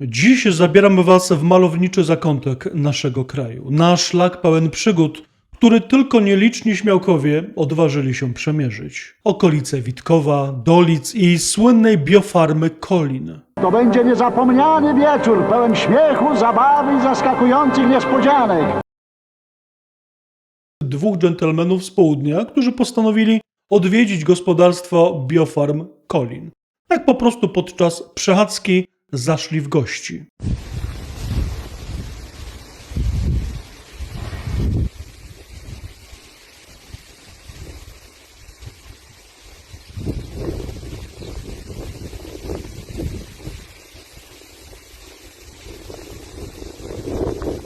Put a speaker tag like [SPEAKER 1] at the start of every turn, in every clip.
[SPEAKER 1] Dziś zabieramy Was w malowniczy zakątek naszego kraju. Na szlak pełen przygód, który tylko nieliczni śmiałkowie odważyli się przemierzyć. Okolice Witkowa, Dolic i słynnej biofarmy Kolin.
[SPEAKER 2] To będzie niezapomniany wieczór, pełen śmiechu, zabawy i zaskakujących niespodzianek.
[SPEAKER 1] Dwóch dżentelmenów z południa, którzy postanowili odwiedzić gospodarstwo biofarm Kolin. Tak po prostu podczas przechadzki zaszli w gości.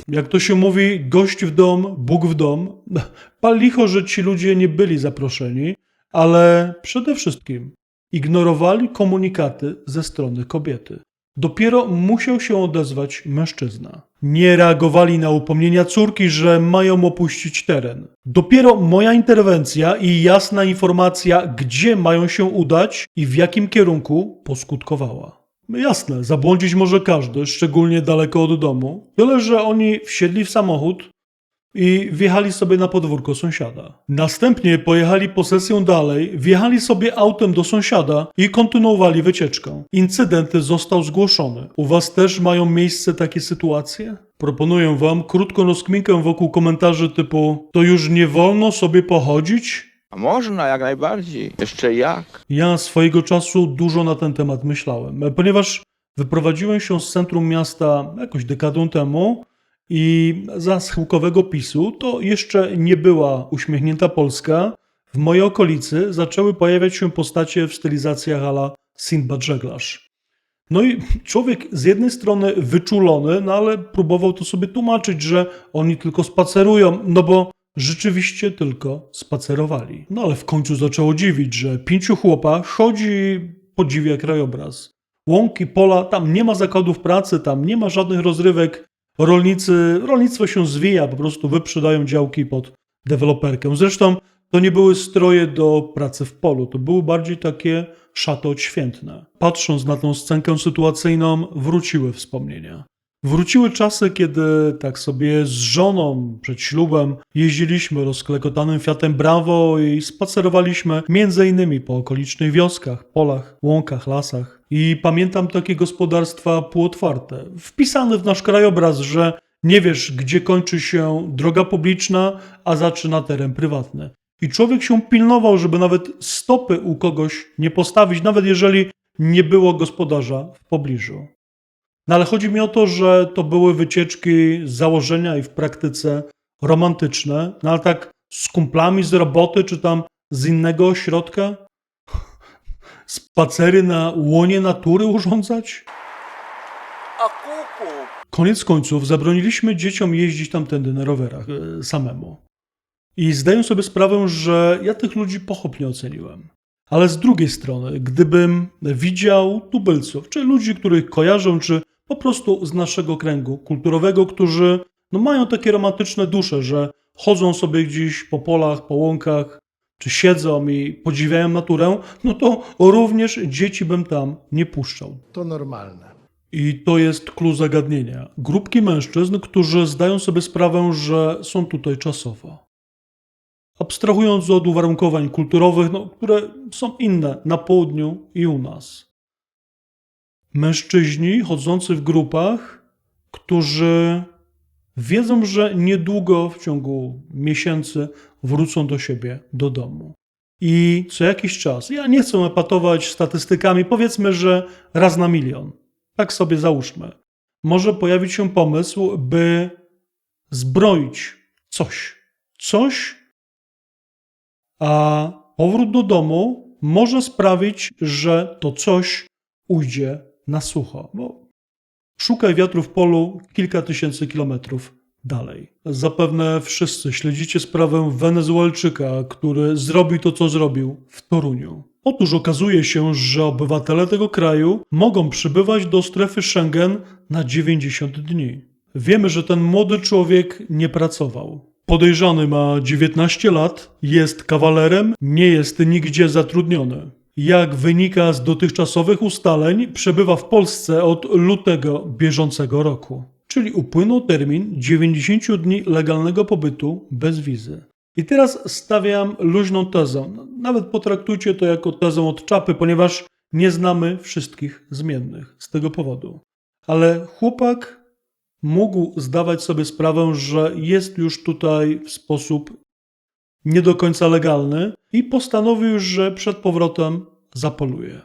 [SPEAKER 1] Jak to się mówi, gość w dom, Bóg w dom. Pal licho, że ci ludzie nie byli zaproszeni, ale przede wszystkim ignorowali komunikaty ze strony kobiety. Dopiero musiał się odezwać mężczyzna. Nie reagowali na upomnienia córki, że mają opuścić teren. Dopiero moja interwencja i jasna informacja, gdzie mają się udać i w jakim kierunku poskutkowała. Jasne, zabłądzić może każdy, szczególnie daleko od domu. Tyle, że oni wsiedli w samochód i wjechali sobie na podwórko sąsiada. Następnie pojechali posesją dalej, wjechali sobie autem do sąsiada i kontynuowali wycieczkę. Incydent został zgłoszony. U was też mają miejsce takie sytuacje? Proponuję wam krótką rozkminkę wokół komentarzy typu to już nie wolno sobie pochodzić?
[SPEAKER 3] A można, jak najbardziej. Jeszcze jak.
[SPEAKER 1] Ja swojego czasu dużo na ten temat myślałem, ponieważ wyprowadziłem się z centrum miasta jakoś dekadę temu i za schyłkowego PiSu to jeszcze nie była uśmiechnięta Polska. W mojej okolicy zaczęły pojawiać się postacie w stylizacjach ala Sinbad Żeglarz. No i człowiek z jednej strony wyczulony, no ale próbował to sobie tłumaczyć, że oni tylko spacerują, no bo rzeczywiście tylko spacerowali. No ale w końcu zaczęło dziwić, że pięciu chłopa chodzi i podziwia krajobraz. Łąki, pola, tam nie ma zakładów pracy, tam nie ma żadnych rozrywek. Rolnicy, rolnictwo się zwija, po prostu wyprzedają działki pod deweloperkę. Zresztą to nie były stroje do pracy w polu, to były bardziej takie szaty odświętne. Patrząc na tą scenkę sytuacyjną, wróciły wspomnienia. Wróciły czasy, kiedy tak sobie z żoną przed ślubem jeździliśmy rozklekotanym Fiatem Bravo i spacerowaliśmy między innymi po okolicznych wioskach, polach, łąkach, lasach. I pamiętam takie gospodarstwa półotwarte, wpisane w nasz krajobraz, że nie wiesz, gdzie kończy się droga publiczna, a zaczyna teren prywatny. I człowiek się pilnował, żeby nawet stopy u kogoś nie postawić, nawet jeżeli nie było gospodarza w pobliżu. No ale chodzi mi o to, że to były wycieczki z założenia i w praktyce romantyczne, no ale tak z kumplami z roboty, czy tam z innego ośrodka? Spacery na łonie natury urządzać?
[SPEAKER 3] A kuku.
[SPEAKER 1] Koniec końców zabroniliśmy dzieciom jeździć tamtędy na rowerach e, samemu. I zdaję sobie sprawę, że ja tych ludzi pochopnie oceniłem. Ale z drugiej strony, gdybym widział tubylców, czy ludzi, których kojarzę, czy po prostu z naszego kręgu kulturowego, którzy no, mają takie romantyczne dusze, że chodzą sobie gdzieś po polach, po łąkach, czy siedzą i podziwiają naturę, no to również dzieci bym tam nie puszczał.
[SPEAKER 4] To normalne.
[SPEAKER 1] I to jest klucz zagadnienia. Grupki mężczyzn, którzy zdają sobie sprawę, że są tutaj czasowo. Abstrahując od uwarunkowań kulturowych, no, które są inne na południu i u nas. Mężczyźni chodzący w grupach, którzy wiedzą, że niedługo w ciągu miesięcy wrócą do siebie, do domu. I co jakiś czas, ja nie chcę epatować statystykami, powiedzmy, że raz na milion, tak sobie załóżmy, może pojawić się pomysł, by zbroić coś. Coś, a powrót do domu może sprawić, że to coś ujdzie na sucho. Bo szukaj wiatru w polu kilka tysięcy kilometrów dalej. Zapewne wszyscy śledzicie sprawę Wenezuelczyka, który zrobił to, co zrobił w Toruniu. Otóż okazuje się, że obywatele tego kraju mogą przybywać do strefy Schengen na 90 dni. Wiemy, że ten młody człowiek nie pracował. Podejrzany ma 19 lat, jest kawalerem, nie jest nigdzie zatrudniony. Jak wynika z dotychczasowych ustaleń, przebywa w Polsce od lutego bieżącego roku. Czyli upłynął termin 90 dni legalnego pobytu bez wizy. I teraz stawiam luźną tezę. Nawet potraktujcie to jako tezę od czapy, ponieważ nie znamy wszystkich zmiennych z tego powodu. Ale chłopak mógł zdawać sobie sprawę, że jest już tutaj w sposób nie do końca legalny i postanowił, że przed powrotem zapoluje.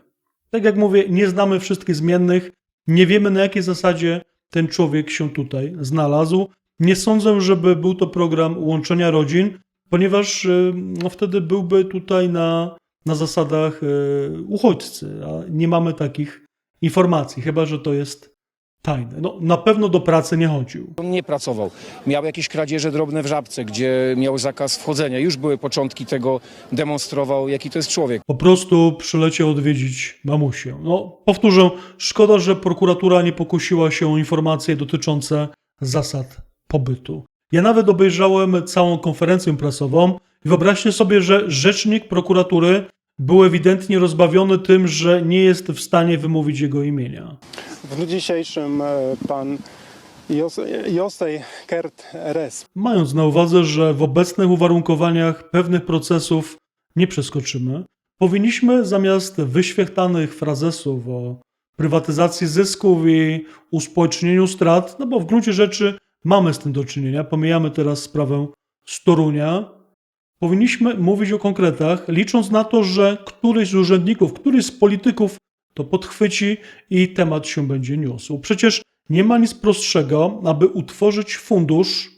[SPEAKER 1] Tak jak mówię, nie znamy wszystkich zmiennych, nie wiemy na jakiej zasadzie ten człowiek się tutaj znalazł. Nie sądzę, żeby był to program łączenia rodzin, ponieważ y, no, wtedy byłby tutaj na, na zasadach y, uchodźcy, a nie mamy takich informacji, chyba że to jest tajne. No, na pewno do pracy nie chodził.
[SPEAKER 4] On nie pracował. Miał jakieś kradzieże drobne w Żabce, gdzie miał zakaz wchodzenia. Już były początki tego, demonstrował, jaki to jest człowiek.
[SPEAKER 1] Po prostu przyleciał odwiedzić mamusię. No, powtórzę, szkoda, że prokuratura nie pokusiła się o informacje dotyczące zasad pobytu. Ja nawet obejrzałem całą konferencję prasową i wyobraźcie sobie, że rzecznik prokuratury był ewidentnie rozbawiony tym, że nie jest w stanie wymówić jego imienia.
[SPEAKER 5] W dniu dzisiejszym e, pan Jos- Josej Kert Res
[SPEAKER 1] Mając na uwadze, że w obecnych uwarunkowaniach pewnych procesów nie przeskoczymy, powinniśmy zamiast wyświechtanych frazesów o prywatyzacji zysków i uspołecznieniu strat, no bo w gruncie rzeczy mamy z tym do czynienia, pomijamy teraz sprawę z Torunia, powinniśmy mówić o konkretach, licząc na to, że któryś z urzędników, któryś z polityków to podchwyci i temat się będzie niósł. Przecież nie ma nic prostszego, aby utworzyć fundusz,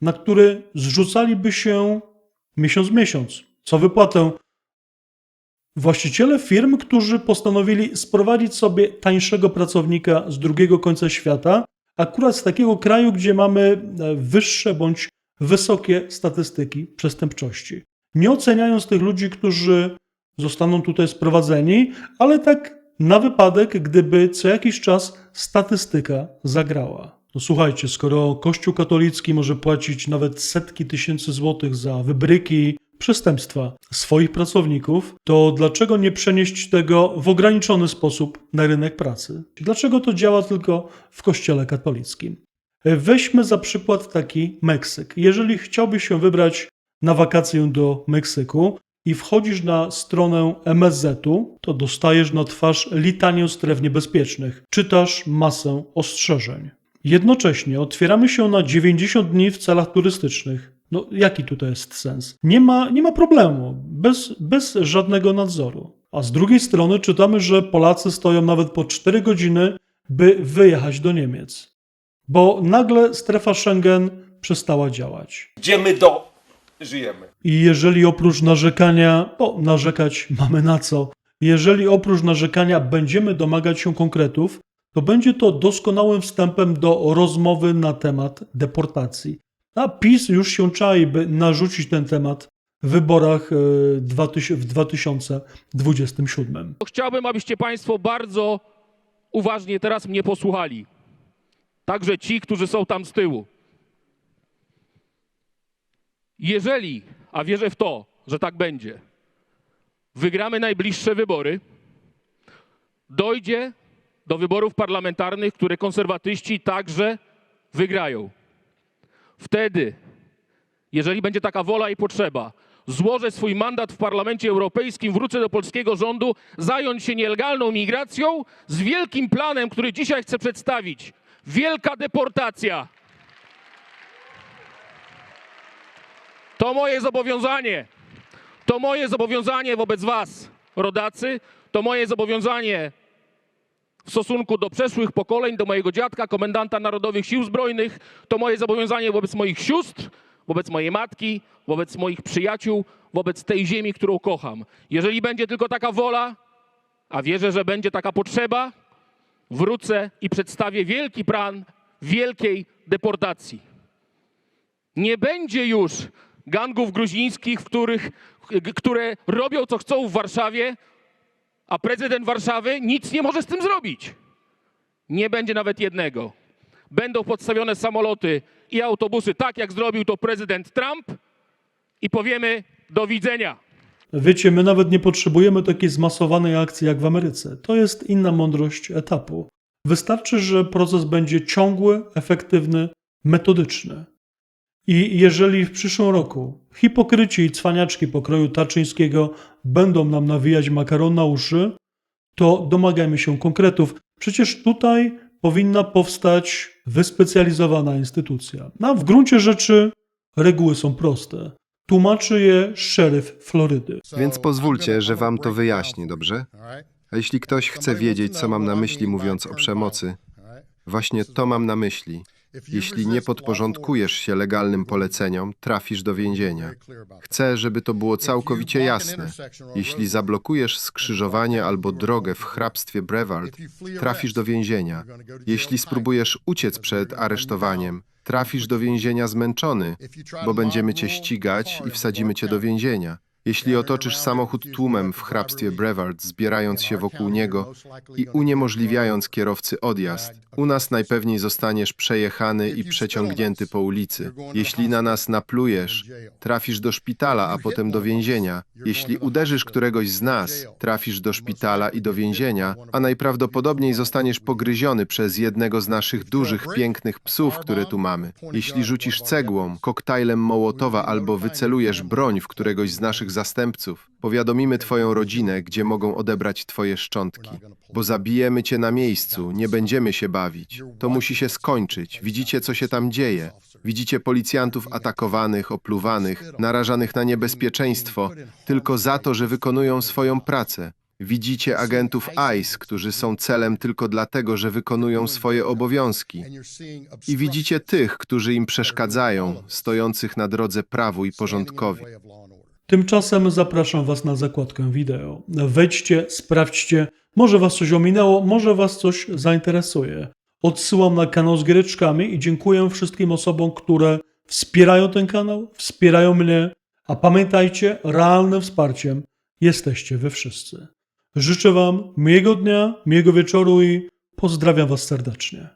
[SPEAKER 1] na który zrzucaliby się miesiąc w miesiąc, co wypłatę właściciele firm, którzy postanowili sprowadzić sobie tańszego pracownika z drugiego końca świata, akurat z takiego kraju, gdzie mamy e, wyższe bądź wysokie statystyki przestępczości. Nie oceniając tych ludzi, którzy zostaną tutaj sprowadzeni, ale tak na wypadek, gdyby co jakiś czas statystyka zagrała. No słuchajcie, skoro Kościół katolicki może płacić nawet setki tysięcy złotych za wybryki, przestępstwa swoich pracowników, to dlaczego nie przenieść tego w ograniczony sposób na rynek pracy? Dlaczego to działa tylko w Kościele katolickim? Weźmy za przykład taki Meksyk. Jeżeli chciałbyś się wybrać na wakacje do Meksyku i wchodzisz na stronę MSZ-u, to dostajesz na twarz litanię stref niebezpiecznych. Czytasz masę ostrzeżeń. Jednocześnie otwieramy się na 90 dni w celach turystycznych. No, jaki tutaj jest sens? Nie ma, nie ma problemu, bez, bez żadnego nadzoru. A z drugiej strony czytamy, że Polacy stoją nawet po 4 godziny, by wyjechać do Niemiec. Bo nagle strefa Schengen przestała działać.
[SPEAKER 6] gdzie my do żyjemy.
[SPEAKER 1] I jeżeli oprócz narzekania, bo narzekać mamy na co, jeżeli oprócz narzekania będziemy domagać się konkretów, to będzie to doskonałym wstępem do rozmowy na temat deportacji. A PiS już się czai, by narzucić ten temat w wyborach e, 2000 w 2027.
[SPEAKER 7] Chciałbym, abyście Państwo bardzo uważnie teraz mnie posłuchali. Także ci, którzy są tam z tyłu. Jeżeli, a wierzę w to, że tak będzie, wygramy najbliższe wybory, dojdzie do wyborów parlamentarnych, które konserwatyści także wygrają. Wtedy, jeżeli będzie taka wola i potrzeba, złożę swój mandat w Parlamencie Europejskim, wrócę do polskiego rządu, zająć się nielegalną migracją z wielkim planem, który dzisiaj chcę przedstawić. Wielka deportacja. To moje zobowiązanie. To moje zobowiązanie wobec Was, rodacy. To moje zobowiązanie w stosunku do przeszłych pokoleń, do mojego dziadka, komendanta Narodowych Sił Zbrojnych. To moje zobowiązanie wobec moich sióstr, wobec mojej matki, wobec moich przyjaciół, wobec tej ziemi, którą kocham. Jeżeli będzie tylko taka wola, a wierzę, że będzie taka potrzeba, wrócę i przedstawię wielki plan wielkiej deportacji. Nie będzie już gangów gruzińskich, w których, które robią co chcą w Warszawie, a prezydent Warszawy nic nie może z tym zrobić. Nie będzie nawet jednego. Będą podstawione samoloty i autobusy, tak jak zrobił to prezydent Trump, i powiemy do widzenia.
[SPEAKER 1] Wiecie, my nawet nie potrzebujemy takiej zmasowanej akcji jak w Ameryce. To jest inna mądrość etapu. Wystarczy, że proces będzie ciągły, efektywny, metodyczny. I jeżeli w przyszłym roku hipokryci i cwaniaczki pokroju Tarczyńskiego będą nam nawijać makaron na uszy, to domagajmy się konkretów. Przecież tutaj powinna powstać wyspecjalizowana instytucja. A w gruncie rzeczy reguły są proste. Tłumaczy je szeryf Florydy.
[SPEAKER 8] Więc pozwólcie, że wam to wyjaśnię, dobrze? A jeśli ktoś chce wiedzieć, co mam na myśli mówiąc o przemocy, właśnie to mam na myśli. Jeśli nie podporządkujesz się legalnym poleceniom, trafisz do więzienia. Chcę, żeby to było całkowicie jasne. Jeśli zablokujesz skrzyżowanie albo drogę w hrabstwie Brevard, trafisz do więzienia. Jeśli spróbujesz uciec przed aresztowaniem, trafisz do więzienia zmęczony, bo będziemy cię ścigać i wsadzimy cię do więzienia. Jeśli otoczysz samochód tłumem w hrabstwie Brevard, zbierając się wokół niego i uniemożliwiając kierowcy odjazd, u nas najpewniej zostaniesz przejechany i przeciągnięty po ulicy. Jeśli na nas naplujesz, trafisz do szpitala, a potem do więzienia. Jeśli uderzysz któregoś z nas, trafisz do szpitala i do więzienia, a najprawdopodobniej zostaniesz pogryziony przez jednego z naszych dużych, pięknych psów, które tu mamy. Jeśli rzucisz cegłą, koktajlem Mołotowa albo wycelujesz broń w któregoś z naszych zastępców, powiadomimy twoją rodzinę, gdzie mogą odebrać twoje szczątki. Bo zabijemy cię na miejscu, nie będziemy się bawić. To musi się skończyć. Widzicie, co się tam dzieje. Widzicie policjantów atakowanych, opluwanych, narażanych na niebezpieczeństwo tylko za to, że wykonują swoją pracę. Widzicie agentów ICE, którzy są celem tylko dlatego, że wykonują swoje obowiązki. I widzicie tych, którzy im przeszkadzają, stojących na drodze prawu i porządkowi.
[SPEAKER 1] Tymczasem zapraszam Was na zakładkę wideo. Wejdźcie, sprawdźcie, może Was coś ominęło, może Was coś zainteresuje. Odsyłam na kanał z giereczkami i dziękuję wszystkim osobom, które wspierają ten kanał, wspierają mnie, a pamiętajcie, realnym wsparciem jesteście Wy wszyscy. Życzę Wam miłego dnia, miłego wieczoru i pozdrawiam Was serdecznie.